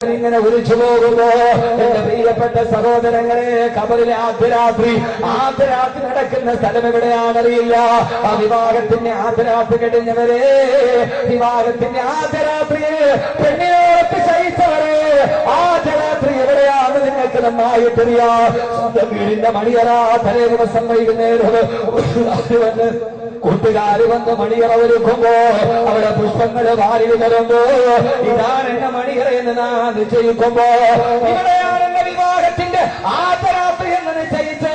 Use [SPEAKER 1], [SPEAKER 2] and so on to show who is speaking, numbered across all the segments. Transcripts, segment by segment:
[SPEAKER 1] ഇങ്ങനെ വിളിച്ചു പോകുമ്പോ എന്റെ പ്രിയപ്പെട്ട സഹോദരങ്ങളെ കബറിലെ ആദ്യരാത്രി ആദ്യരാത്രി നടക്കുന്ന സ്ഥലം എവിടെയാണറിയില്ല ആ വിവാഹത്തിന്റെ ആദ്യരാത്രി കഴിഞ്ഞവരെ വിവാഹത്തിന്റെ ആദ്യരാത്രിയെ പെണ്ണിനോടൊത്ത് ശയിച്ചവരെ ആദ്യരാത്രി എവിടെയാണ് നിങ്ങൾക്ക് നന്നായിട്ടറിയാം. സ്വന്തം വീടിന്റെ മണിയറ തലേ ദിവസം വൈകുന്നേരം. വന്ന് കൂട്ടുകാര് വന്ന് മണിയറ ഒരുക്കുമ്പോ അവിടെ പുഷ്പങ്ങൾ വാരി വിതരുമ്പോ ഇതാണ് എന്റെ എന്ന് നാം നിശ്ചയിക്കുമ്പോ ഇവിടെയാണ് വിവാഹത്തിന്റെ ആദരാത്രി എന്ന് നിശ്ചയിച്ച്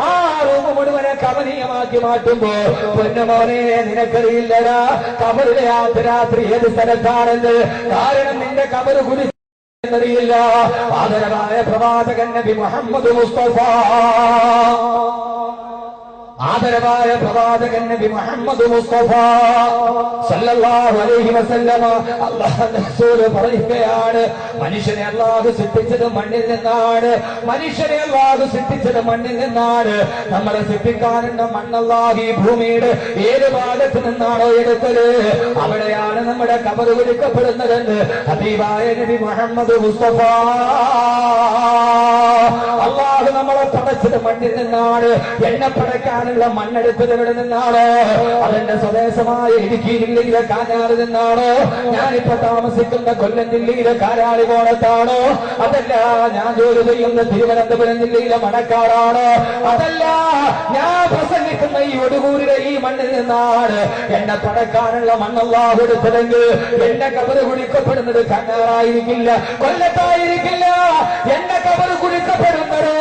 [SPEAKER 1] ആ റൂം മുഴുവനെ കമനീയമാക്കി മാറ്റുമ്പോ പൊന്നമോനെ നിനക്കറിയില്ലടാ കബറിലെ ആദരാത്രി ഏത് സ്ഥലത്താണെന്ന്. കാരണം നിന്റെ കബറ് കുരി എന്നറിയില്ല. ആദരവായ പ്രവാചകൻ നബി മുഹമ്മദ് മുസ്തഫ. ആദരവായ പ്രവാചകൻ നബി മുഹമ്മദ് മുസ്തഫ സല്ലല്ലാഹു അലൈഹി വസല്ലമ അല്ലാഹുവിന്റെ റസൂൽ പറയുകയാണ് മനുഷ്യനെ അല്ലാഹു സൃഷ്ടിച്ചത് മണ്ണിൽ നിന്നാണ് മനുഷ്യനെ അല്ലാഹു സൃഷ്ടിച്ചത് മണ്ണിൽ നിന്നാണ്. നമ്മളെ സൃഷ്ടിക്കാനുള്ള മണ്ണല്ലാഹു ഈ ഭൂമിയുടെ ഏത് ഭാഗത്ത് നിന്നാണോ എടുത്തത്? അവിടെയാണ് നമ്മുടെ കബർ വിളിക്കപ്പെടുന്നതെന്ന് ഹബീബായ നബി മുഹമ്മദ് മുസ്തഫ. അള്ളാഹു നമ്മളെ പടച്ചത് മണ്ണിൽ നിന്നാണ്. എന്നെ പടയ്ക്കാനുള്ള മണ്ണെടുത്തത് എവിടെ നിന്നാണ്. അതെന്റെ സ്വദേശമായ ഇടുക്കി ജില്ലയിലെ കാഞ്ഞാറ് നിന്നാണ്. ഞാനിപ്പോ താമസിക്കുന്ന കൊല്ലം ജില്ലയിലെ കാരാളി കോണത്താണോ അതല്ല ഞാൻ ജോലി ചെയ്യുന്ന തിരുവനന്തപുരം ജില്ലയിലെ മണക്കാടാണ്. അതല്ല ഞാൻ പ്രസംഗിക്കുന്ന ഈ ഒടുകൂരിലെ ഈ മണ്ണിൽ നിന്നാണ് എന്നെ പടക്കാനുള്ള മണ്ണല്ലാഹു എടുത്തതെങ്കിൽ എന്റെ കബറ് കുടിക്കപ്പെടുന്നത് കണ്ണാറായിരിക്കില്ല കൊല്ലത്തായിരിക്കില്ല. എന്റെ കബറ് കുടിക്കപ്പെടുന്നത്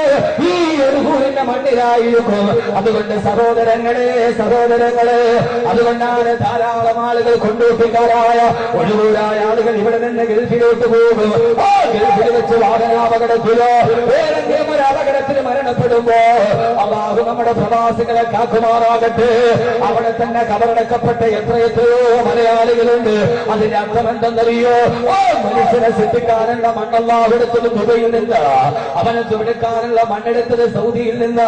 [SPEAKER 1] ഈ ഒടുകൂരിന്റെ മണ്ണിലായിരിക്കും. അതുകൊണ്ട് സഹോദരങ്ങളെ സഹോദരങ്ങളെ അതുകൊണ്ടാണ് ധാരാളം ആളുകൾ കൊണ്ടൂട്ടിക്കാരായ ഒഴിവൂരായ ആളുകൾ ഇവിടെ നിന്ന് ഗൾഫിലോട്ട് പോകും. ആ ഗൾഫിൽ വെച്ച് വാഹനാപകടത്തിലോ ഏതെങ്കിലും ഒരു അപകടത്തിൽ മരണപ്പെടുമ്പോ അള്ളാഹു നമ്മുടെ പ്രവാസികളെ കാക്കുമാറാകട്ടെ. അവിടെ തന്നെ കബറടക്കപ്പെട്ട എത്ര എത്രയോ മലയാളികളുണ്ട്. അതിന്റെ അർത്ഥം എന്തെന്നറിയോ? ഓ മനുഷ്യനെ സൃഷ്ടിക്കാനുള്ള മണ്ണല്ലാഹു എടുത്തത് ദുബൈയിൽ നിന്ന്. അവനെ ചുവടുക്കാനുള്ള മണ്ണെടുത്തത് സൗദിയിൽ നിന്ന്.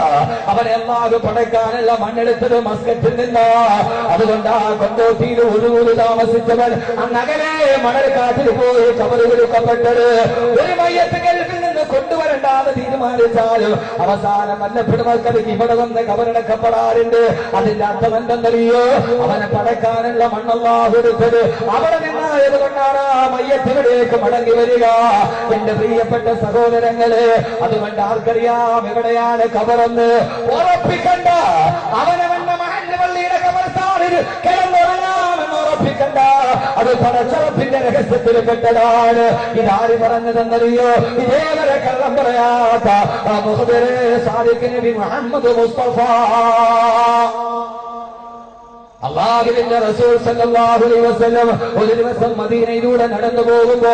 [SPEAKER 1] അവനെ അല്ലാഹു പടക്കാനുള്ള മണ്ണെടുത്തത് മസ്കറ്റിൽ നിന്ന്. അതുകൊണ്ട് ആ കൊണ്ടോട്ടിയിൽ ഒഴുകൂടി താമസിച്ചവൻ അന്നകലെ മണൽക്കാട്ടിൽ പോയി കബറ് കൊടുക്കപ്പെട്ടത് ഒരു മയ്യത്ത് ഗൾഫിൽ നിന്ന് കൊണ്ടുവരണ്ടാന്ന് തീരുമാനിച്ചാൽ അവസാനം മല്ലപ്പെടുമക്കത് ഇവിടെ വന്ന് കബറടക്കപ്പെടാറുണ്ട്. അതിന്റെ അർത്ഥം എന്തെന്നറിയോ അവനെ പടക്കാനുള്ള മണ്ണല്ലാഹു എടുത്തത് അവിടെ നിന്നായത് കൊണ്ടാണ് ആ മയ്യത്തിവിടേക്ക് മടങ്ങി വരിക. എന്റെ പ്രിയപ്പെട്ട സഹോദരങ്ങളെ അതുകൊണ്ട് ആർക്കറിയാം എവിടെയാണ് കബറെന്ന്? ഉറപ്പിക്കണ്ട. അവനവന്റെ അത് പടച്ചവത്തിന്റെ രഹസ്യത്തിൽ പെട്ടതാണ്. ഇതാര് പറഞ്ഞതെന്നറിയോ? ഇതേവരെ കള്ളം പറയാത്ത സാദിഖ് നബി മുഹമ്മദ് മുസ്തഫ. അള്ളാഹുവിന്റെ റസൂൽ സല്ലല്ലാഹു അലൈഹി വസല്ലം ഒരു ദിവസം മദീനയിലൂടെ നടന്നു പോകുമ്പോ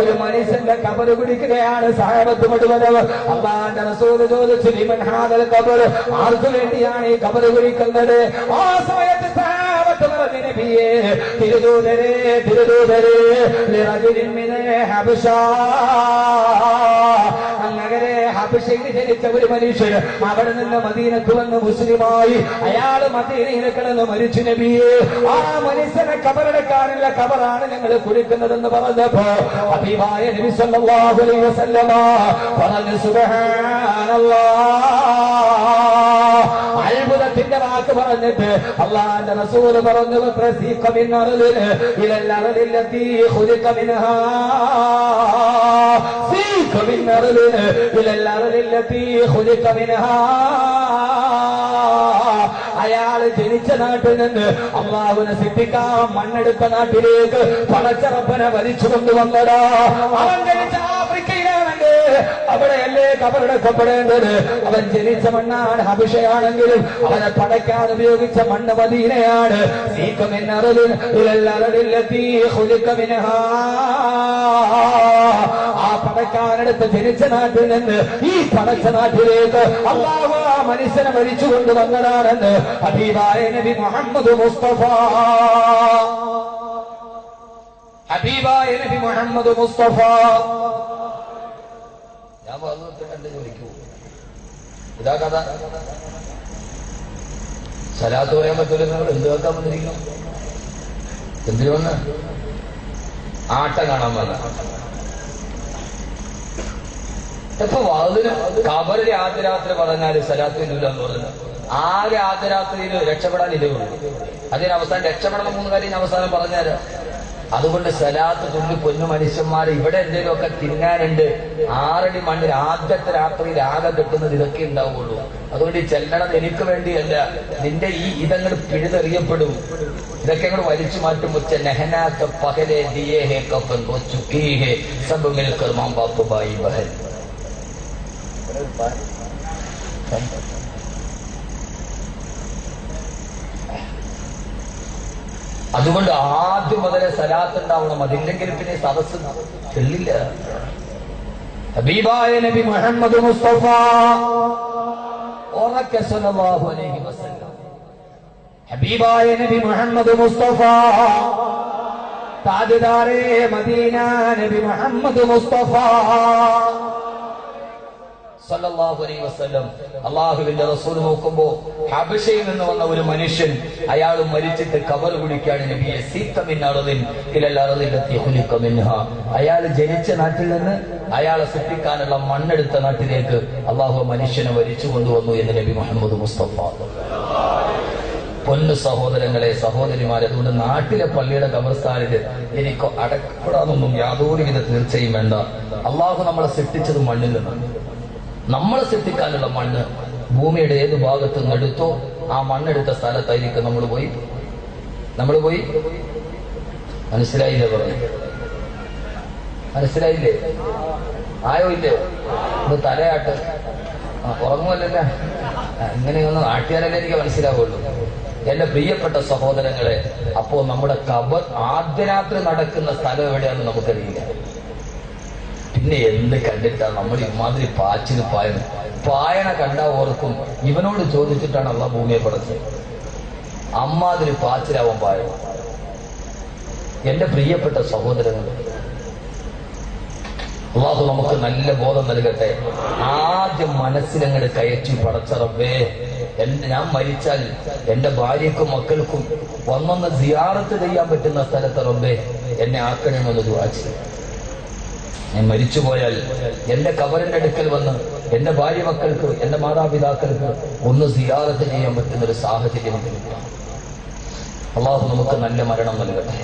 [SPEAKER 1] ഒരു മനുഷ്യന്റെ കബർ പിടിക്കുകയാണ് സാഹബത്ത് മുഴുവനും. അള്ളാഹിന്റെ റസൂൽ ചോദിച്ചു ലിമൻ ഹാദൽ കബർ ആർക്കു വേണ്ടിയാണ് ഈ കബർ പിടിക്കുന്നത്? ആ സമയത്ത് തിരുദൂതരെ തിരുദൂതരെ ലിറജുലിൻ മിന ഹബശ അങ്ങനെ ഹബിഷയിൽ ജനിച്ച ഒരു മനുഷ്യൻ അവിടെ നിന്ന് മദീനത്ത് വന്ന് മുസ്ലിമായി അയാൾ മദീനയിൽ കിടന്ന് മരിച്ചു നബിയെ. ആ മനുഷ്യനെ കബറടക്കാനുള്ള കബറാണ് ഞങ്ങൾ കുടിക്കുന്നതെന്ന് പറഞ്ഞപ്പോ അഭിമായ നബി സല്ലല്ലാഹു അലൈഹി വസല്ലമ പറഞ്ഞു സുബ്ഹാനല്ലാഹ് അത്ഭുതത്തിന്റെ വാക്ക് പറഞ്ഞിട്ട് അള്ളാന്റെ റസൂൽ പറഞ്ഞു അയാൾ ജനിച്ച നാട്ടിൽ നിന്ന് അള്ളാഹുവിനെ സിദ്ധിക്കാൻ മണ്ണെടുത്ത നാട്ടിലേക്ക് പണച്ചറപ്പനെ വലിച്ചു കൊണ്ടുവന്നടാ അവൻ ജനിച്ച ആഫ്രിക്കയിലാണെങ്കിൽ അവിടെയല്ലേ കബറടക്കപ്പെടേണ്ടത്? അവൻ ജനിച്ച മണ്ണാണ് ഹബിഷയാണെങ്കിലും അവനെ പടയ്ക്കാൻ ഉപയോഗിച്ച മണ്ണ് മദീനയാണ്. ആ പടക്കാനെടുത്ത് ജനിച്ച നാട്ടിൽ നിന്ന് ഈ പടച്ച നാട്ടിലേക്ക് അള്ളാഹു ആ മനുഷ്യനെ മരിച്ചു കൊണ്ടുവന്നതാണെന്ന് ഹബീബായ നബി മുഹമ്മദ് മുസ്തഫ. ഹബീബായ നബി മുഹമ്മദ് മുസ്തഫ. ഞാൻ പറഞ്ഞിട്ട് കണ്ട് ചോദിക്കൂ ഇതാ കഥ. സലാത്ത് പറയാൻ പറ്റൂല നിങ്ങൾ എന്ത് കേൾക്കാൻ വന്നിരിക്കണം എന്തിനു വന്ന്? ആട്ടം കാണാൻ വന്ന.
[SPEAKER 2] ഇപ്പൊ വാതിന് കബറിൽ ആദ്യ രാത്രി പറഞ്ഞാൽ സലാത്തില്ല എന്ന് പറഞ്ഞു ആകെ ആദ്യ രാത്രിയിൽ രക്ഷപ്പെടാൻ ഇതേ ഉള്ളൂ. അതിന് അവസാനം രക്ഷപ്പെടണം മൂന്ന് കാര്യം അവസാനം പറഞ്ഞുതരാം. അതുകൊണ്ട് സലാത്ത് തുള്ളി പൊന്നു മനുഷ്യന്മാർ ഇവിടെ എന്തെങ്കിലുമൊക്കെ തിന്നാനുണ്ട് ആറടി മണ്ണിൽ ആദ്യത്തെ രാത്രിയിൽ ആകെ കിട്ടുന്നത് ഇതൊക്കെ ഉണ്ടാവുള്ളൂ. അതുകൊണ്ട് ഈ ചെല്ലണത് എനിക്ക് വേണ്ടിയല്ല. നിന്റെ ഈ ഇതങ്ങോട്ട് പിഴുതെറിയപ്പെടും. ഇതൊക്കെ അങ്ങോട്ട് വലിച്ചു മാറ്റും മുച്ച ദിയേ അതുകൊണ്ട് ആദ്യം മുതലേ സലാത്ത് ഉണ്ടാവണം. അതില്ലെങ്കിൽ പിന്നെ സദസ് ചെല്ലില്ല.
[SPEAKER 1] ഹബീബായ നബി മുഹമ്മദ് മുസ്തഫ
[SPEAKER 2] ഉറക്കെ സല്ലല്ലാഹു അലൈഹി വസല്ലം.
[SPEAKER 1] ഹബീബായ നബി മുഹമ്മദ് മുസ്തഫ താജ്ദാരെ മദീന നബി മുഹമ്മദ് മുസ്തഫ
[SPEAKER 2] അലൈഹി വസല്ലം. അള്ളാഹുവിന്റെ റസൂൽ നോക്കുമ്പോ ഹബശയിൽ നിന്ന് വന്ന ഒരു മനുഷ്യൻ അയാൾ മരിച്ചിട്ട് കബർ കുടിക്കാണ് നബിയെ. അയാൾ ജനിച്ച നാട്ടിൽ നിന്ന് അയാളെ സൃഷ്ടിക്കാനുള്ള മണ്ണെടുത്ത നാട്ടിലേക്ക് അള്ളാഹു മനുഷ്യനെ വരിച്ചു കൊണ്ടുവന്നു എന്ന് നബി മുഹമ്മദ് മുസ്തഫ. പൊന്നു സഹോദരങ്ങളെ സഹോദരിമാരെ അതുകൊണ്ട് നാട്ടിലെ പള്ളിയുടെ കബർസ്ഥാനിൽ എനിക്ക് അടക്കപ്പെടാനൊന്നും യാതൊരുവിധ തീർച്ചയും വേണ്ട. അള്ളാഹു നമ്മളെ സൃഷ്ടിച്ചത് മണ്ണിൽ നിന്നാണ്. നമ്മളെ സൃഷ്ടിക്കാനുള്ള മണ്ണ് ഭൂമിയുടെ ഏത് ഭാഗത്ത് നിന്ന് എടുത്തോ ആ മണ്ണെടുത്ത സ്ഥലത്തായിരിക്കും നമ്മൾ പോയി. നമ്മൾ പോയി? മനസ്സിലായില്ലേ പറഞ്ഞു? മനസ്സിലായില്ലേ? ആയോ ഇല്ലേ? ഇത് തലയാട്ട്. ആ, ഇങ്ങനെയൊന്ന് നാട്ടുകാരല്ലേ എനിക്ക് മനസ്സിലാവുള്ളൂ. എന്റെ പ്രിയപ്പെട്ട സഹോദരങ്ങളെ അപ്പോ നമ്മുടെ കബർ ആദ്യരാത്രി നടക്കുന്ന സ്ഥലം എവിടെയാണെന്ന് നമുക്കറിയില്ല. പിന്നെ എന്ത് കണ്ടിട്ടാ നമ്മൾ ഇമാതിരി പാച്ചിന് പായണ പായണ കണ്ട ഓർക്കും. ഇവനോട് ചോദിച്ചിട്ടാണ് അള്ള ഭൂമിയെ പടച്ചത്. അമ്മാതിരി പാച്ചിലാവാൻ പായണം എന്റെ പ്രിയപ്പെട്ട സഹോദരങ്ങൾ അള്ളാഹു നമുക്ക് നല്ല ബോധം നൽകട്ടെ. ആദ്യം മനസ്സിലങ്ങട് കയറ്റി പടച്ചറബേ എന്റെ ഞാൻ മരിച്ചാൽ എന്റെ ഭാര്യക്കും മക്കൾക്കും വന്നൊന്ന് സിയാറത്ത് ചെയ്യാൻ പറ്റുന്ന സ്ഥലത്ത് റബ്ബേ എന്നെ ആക്കണമെന്ന് ദുവാച്ചു ഞാൻ മരിച്ചുപോയാൽ എന്റെ കബറിന്റെ അടുക്കൽ വന്ന് എന്റെ ഭാര്യ മക്കൾക്ക് എന്റെ മാതാപിതാക്കൾക്ക് ഒന്ന് സിയാറത്ത് ചെയ്യാൻ പറ്റുന്ന ഒരു സാഹചര്യം അള്ളാഹു നമുക്ക് നല്ല മരണം നൽകട്ടെ.